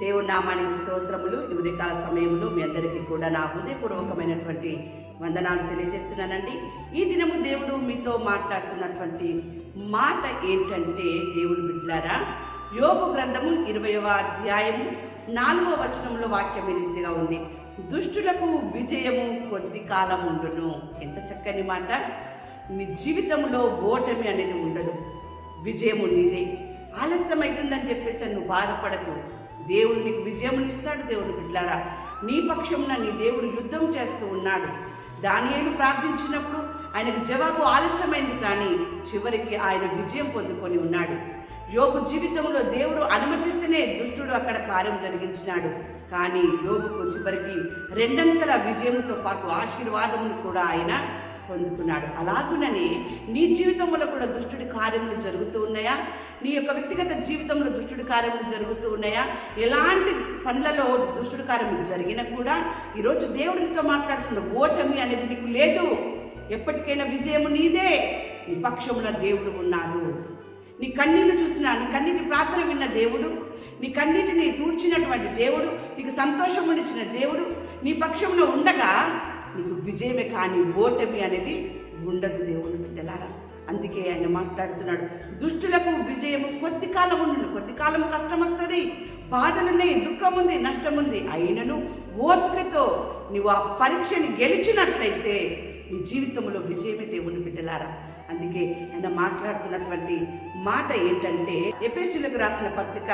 దేవుడి నామానికి స్తోత్రములు. ఈ ఉదయకాల సమయంలో మీ అందరికీ కూడా నా హృదయపూర్వకమైనటువంటి వందనాలు తెలియజేస్తున్నానండి. ఈ దినము దేవుడు మీతో మాట్లాడుతున్నటువంటి మాట ఏంటంటే దేవుడు బిడ్డారా యోగు గ్రంథము ఇరవయవ అధ్యాయము నాలుగవ వచనంలో వాక్యం రీతిగా ఉంది. దుష్టులకు విజయము కొద్ది కాలం ఉండును. ఎంత చక్కని మాట. నీ జీవితంలో ఓటమి అనేది ఉండదు. విజయము నీదే. ఆలస్యం అవుతుందని చెప్పేసి నువ్వు బాధపడకు. దేవుడు నీకు విజయం ఇస్తాడు దేవుడు బిడ్డారా నీ పక్షమున నీ దేవుడు యుద్ధం చేస్తూ ఉన్నాడు. దానియేలు ప్రార్థించినప్పుడు ఆయనకు జవాబు ఆలస్యమైంది కానీ చివరికి ఆయన విజయం పొందుకొని ఉన్నాడు. యోగు జీవితంలో దేవుడు అనుమతిస్తేనే దుష్టుడు అక్కడ కార్యం జరిగించినాడు. కానీ యోగుకు చివరికి రెండంతల విజయంతో పాటు ఆశీర్వాదమును కూడా ఆయన పొందుకున్నాడు. అలాగునని నీ జీవితంలో కూడా దుష్టుడి కార్యములు జరుగుతూ ఉన్నాయా? నీ యొక్క వ్యక్తిగత జీవితంలో దుష్టుడి కార్యములు జరుగుతూ ఉన్నాయా? ఎలాంటి పనులలో దుష్టుడి కార్యములు జరిగినా కూడా ఈరోజు దేవుడితో మాట్లాడుతున్న ఓటమి అనేది నీకు లేదు. ఎప్పటికైనా విజయము నీదే. నీ పక్షముల దేవుడు ఉన్నారు. నీ కన్నీళ్ళు చూసిన నీ కన్నీటి ప్రార్థన విన్న దేవుడు నీ కన్నీటిని తూడ్చినటువంటి దేవుడు నీకు సంతోషమునిచ్చిన ఇచ్చిన దేవుడు నీ పక్షంలో ఉండగా నీకు విజయమే కానీ ఓటమి అనేది ఉండదు దేవుడు బిడ్డలారా. అందుకే ఆయన మాట్లాడుతున్నాడు. దుష్టులకు విజయము కొద్ది కాలం ఉండు కొద్ది కాలం కష్టం వస్తుంది బాధలున్నాయి దుఃఖం ఉంది నష్టం ఉంది అయినను ఓపికతో నువ్వు ఆ పరీక్షని గెలిచినట్లయితే నీ జీవితంలో విజయమే దేవుని బిడ్డలారా. అందుకే ఆయన మాట్లాడుతున్నటువంటి మాట ఏంటంటే ఎపిసులకు రాసిన పత్రిక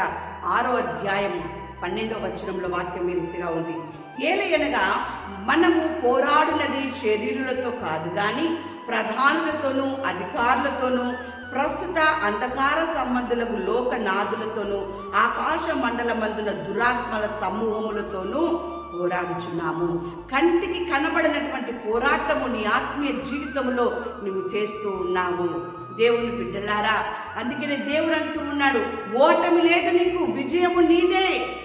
ఆరో అధ్యాయం పన్నెండవ వచనంలో వాక్యం ఈ రీతిగా ఉంది. ఏలయనగా మనము పోరాడినది శరీరులతో కాదు కానీ ప్రధానులతోనూ అధికారులతోనూ ప్రస్తుత అంధకార సంబంధులకు లోకనాథులతోనూ ఆకాశ మండలమందున దురాత్మల సమూహములతోనూ పోరాడుచున్నాము. కంటికి కనబడినటువంటి పోరాటము నీ ఆత్మీయ జీవితంలో నువ్వు చేస్తూ ఉన్నావు. దేవుని బిడ్డలారా అందుకనే దేవుడు అంటూ ఉన్నాడు ఓటమి లేదు నీకు విజయము నీదే.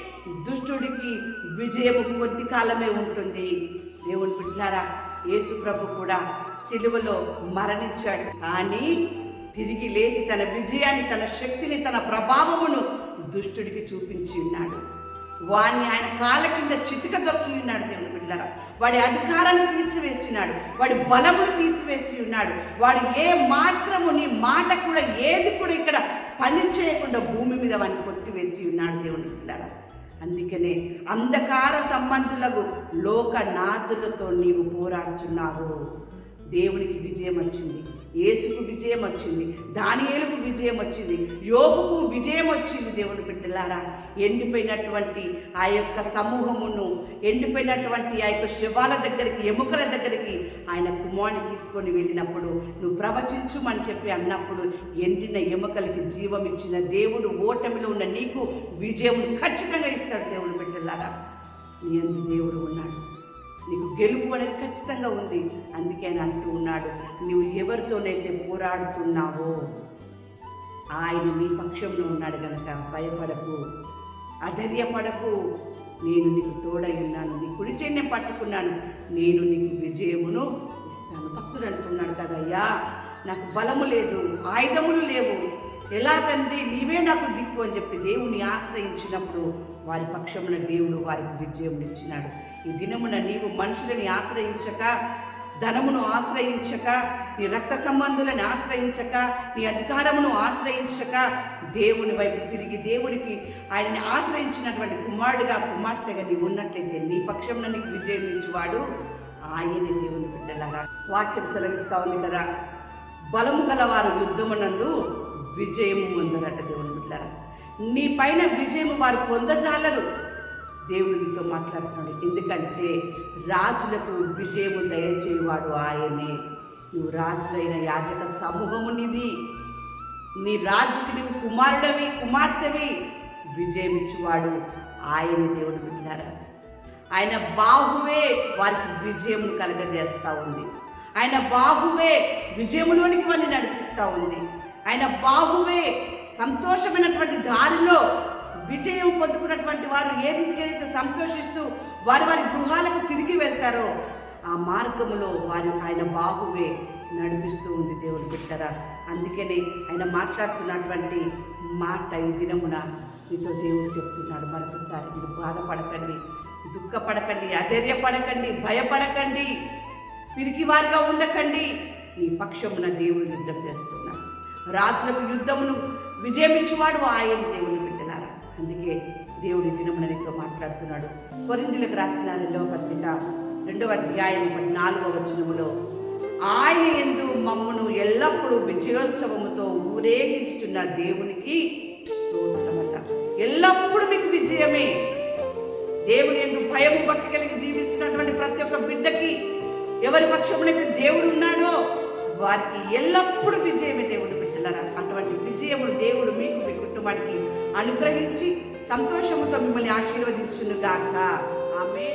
దుష్టుడికి విజయము కొద్ది కాలమే ఉంటుంది. దేవుని బిడ్డలారా యేసు ప్రభు కూడా సిలువలో మరణించాడు. కానీ తిరిగి లేచి తన విజయాన్ని తన శక్తిని తన ప్రభావమును దుష్టుడికి చూపించి ఉన్నాడు. వాడిని ఆయన కాళ్ళ కింద చితిక దొక్కి ఉన్నాడు దేవుని బిడ్డలారా. వాడి అధికారాన్ని తీసివేసి ఉన్నాడు. వాడి బలమును తీసివేసి ఉన్నాడు. వాడు ఏ మాత్రము నీ మాట కూడా ఏది కూడా ఇక్కడ పని చేయకుండా భూమి మీద వాడిని కొట్టివేసి ఉన్నాడు దేవుని బిడ్డలారా. అందుకనే అంధకార సంబంధులకు లోకనాథులతో నీవు పోరాడుచున్నావు దేవునికి విజయం వచ్చింది యేసుకు విజయం వచ్చింది దానియేలకు విజయం వచ్చింది యోగుకు విజయం వచ్చింది దేవుని బిడ్డలారా. ఎండిపోయినటువంటి ఆ యొక్క సమూహమును ఎండిపోయినటువంటి ఆ యొక్క శివాల దగ్గరికి ఎముకల దగ్గరికి ఆయన కుమారుని తీసుకొని వెళ్ళినప్పుడు నువ్వు ప్రవచించుమని చెప్పి అన్నప్పుడు ఎండిన ఎముకలకి జీవం ఇచ్చిన దేవుడు ఓటమిలో ఉన్న నీకు విజయం ఖచ్చితంగా ఇస్తాడు దేవుడు బిడ్డలారా. నీ దేవుడు ఉన్నాడు. నీకు గెలుపు అనేది ఖచ్చితంగా ఉంది. అందుకే ఆయన అంటూ ఉన్నాడు నువ్వు ఎవరితోనైతే పోరాడుతున్నావో ఆయన నీ పక్షంలో ఉన్నాడు కనుక భయపడకు అధైర్యపడకు. నేను నీకు తోడై ఉన్నాను నీ కుడి చెయ్యి పట్టుకున్నాను నేను నీకు విజయమును ఇస్తాను. భక్తుడు అంటున్నాడు కదయ్యా నాకు బలము లేదు ఆయుధములు లేవు. ఎలా తండ్రి? నీవే నాకు దిక్కు అని చెప్పి దేవుని ఆశ్రయించినప్పుడు వారి పక్షమున దేవుడు వారికి విజయం ఇచ్చినాడు. ఈ దినమున నీవు మనుషులని ఆశ్రయించక ధనమును ఆశ్రయించక నీ రక్త సంబంధులను ఆశ్రయించక నీ అధికారమును ఆశ్రయించక దేవుని వైపు తిరిగి దేవునికి ఆయన్ని ఆశ్రయించినటువంటి కుమారుడుగా కుమార్తెగా నీవు ఉన్నట్లయితే నీ పక్షంలో నీకు విజయం ఇచ్చేవాడు ఆయనే దేవుని బిడ్డలారా. వాక్యం సెలవిస్తా ఉంది కదా. బలము గలవారు యుద్ధమునందు విజయం పొందరట దేవుని బిడ్డారా నీ పైన విజయం వారు పొందజాలరు. దేవునితో మాట్లాడుతున్నాడు. ఎందుకంటే రాజులకు విజయము దయచేవాడు ఆయనే. నువ్వు రాజులైన యాజక సమూహము నీది నీ రాజుకి నీవు కుమారుడవి కుమార్తెవి. విజయం ఇచ్చేవాడు ఆయన దేవుడు బిడ్డారా ఆయన బాహువే వారికి విజయం కలగజేస్తూ ఉంది. ఆయన బాహువే విజయములోనికి వారిని నడిపిస్తూ ఉంది. ఆయన బాహువే. సంతోషమైనటువంటి దారిలో విజయం పొందుకున్నటువంటి వారు ఏ రీతిగా అయితే సంతోషిస్తూ వారి వారి గృహాలకు తిరిగి వెళ్తారో ఆ మార్గములో వారి ఆయన బాహువే నడిపిస్తూ ఉంది దేవుడు బిడ్డరా. అందుకనే ఆయన మాట్లాడుతున్నటువంటి మాట ఈ దినమున మీతో దేవుడు చెప్తున్నాడు. మరొకసారి మీరు బాధపడకండి దుఃఖపడకండి అధైర్యపడకండి భయపడకండి పిరికి వారిగా ఉండకండి. నీ పక్షమున దేవుడు యుద్ధం చేస్తున్నాడు రాజులకు యుద్ధమును విజయమిచ్చువాడు ఆయన దేవుని పెట్టినారు అందుకే దేవుడి దినమున నీతో మాట్లాడుతున్నాడు. కొరిందులకు రాసిన రెండవ పత్రిక రెండవ అధ్యాయం నాలుగవ వచనములో ఆయన ఎందు మమ్మను ఎల్లప్పుడూ విజయోత్సవముతో ఊరేగించుతున్న దేవునికి స్తోత్రమట. ఎల్లప్పుడూ మీకు విజయమే. దేవుని ఎందు భయము భక్తి కలిగి జీవిస్తున్నటువంటి ప్రతి ఒక్క బిడ్డకి ఎవరి పక్షమునైతే దేవుడు ఉన్నాడో వారికి ఎల్లప్పుడూ విజయమే దేవుడు. బిడ్డలరా అటువంటి విజయములు దేవుడు మీకు మీ కుటుంబానికి అనుగ్రహించి సంతోషముతో మిమ్మల్ని ఆశీర్వదించునుగాక. ఆమె